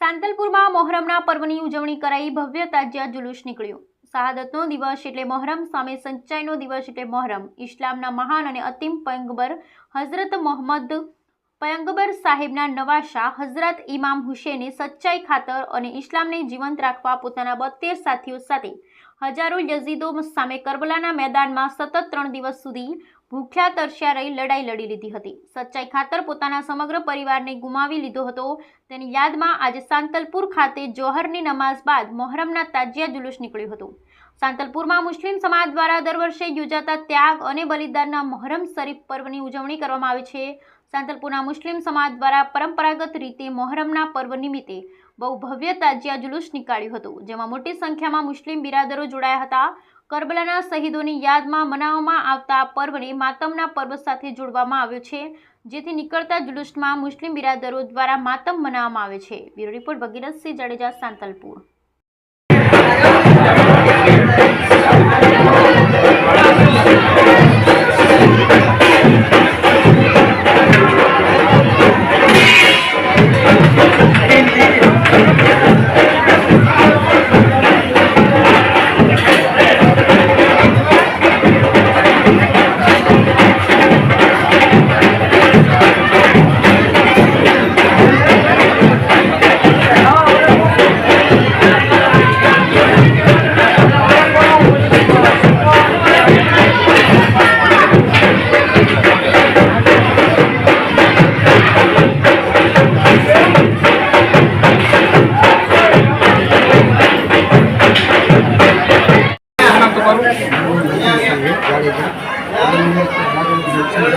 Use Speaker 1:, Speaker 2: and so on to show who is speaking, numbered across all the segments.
Speaker 1: સાંતલપુરમાં મોહરમના પર્વની ઉજવણી કરાઈ ભવ્ય તાજિયા જુલુસ નીકળ્યું. શહાદતનો દિવસ એટલે મોહરમ, સામે સંચાઈનો દિવસ એટલે મોહરમ. ઇસ્લામના મહાન અને અતિમ પયંગબર હઝરત મોહમ્મદ પયંગબર સાહેબના નવા શાહ હઝરત ઇમામ હુસેને સચ્ચાઈ ખાતર અને ઇસ્લામને જીવંત રાખવા પોતાના બોતેર સાથીઓ સાથે હજારો યઝીદો સામે કરબલાના મેદાનમાં સતત ત્રણ દિવસ સુધી ભૂખ્યા તરસ્યા રહી લડાઈ લડી લીધી હતી. સચ્ચાઈ ખાતર પોતાના સમગ્ર પરિવારને ગુમાવી લીધો હતો. તેની યાદમાં આજે સાંતલપુર ખાતે જોહરની નમાઝ બાદ મોહરમના તાજિયા જુલુસ નીકળ્યું હતું. સાંતલપુરમાં મુસ્લિમ સમાજ દ્વારા દર વર્ષે યોજાતા ત્યાગ અને બલિદાનના મોહરમ શરીફ પર્વની ઉજવણી કરવામાં આવે છે. સાંતલપુરના મુસ્લિમ સમાજ દ્વારા પરંપરાગત રીતે મોહરમના પર્વ નિમિત્તે બહુ ભવ્ય તાજિયા જુલુસ નીકાળ્યું હતું, જેમાં મોટી સંખ્યામાં મુસ્લિમ બિરાદરો જોડાયા હતા. કરબલાના શહીદોની યાદમાં મનાવવામાં આવતા પર્વને માતમના પર્વ સાથે જોડવામાં આવ્યો છે. જેથી નીકળતા જુલુસમાં મુસ્લિમ બિરાદરો દ્વારા માતમ મનાવવામાં આવે છે. Bureau report Bhagirathsinh Jadeja, Santalpur.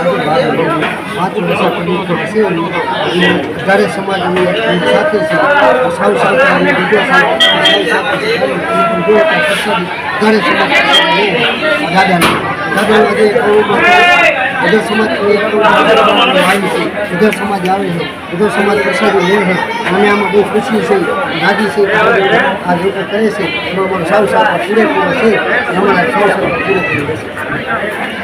Speaker 2: પાંચ વર્ષ છે વધારે સમાજ અમે સાથે છે સૌ સાથે અમે બીજો સાથે સૌ સાથે બીજો વધારે સમાજ દાદાને દાદા આજે સમાજ આવી છે બધા સમાજ આવે છે બધો સમાજ પ્રસાદી લે છે મને આમાં બહુ ખુશી છે રાજી છે આ લોકો કરે છે એમાં અમારો સાવ સાથે પૂરેપૂરો છે અને અમારા સાવ સાથે પૂરેપૂરો છે.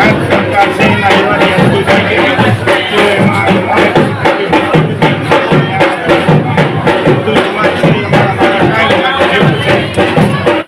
Speaker 3: Vai cantar sem
Speaker 4: na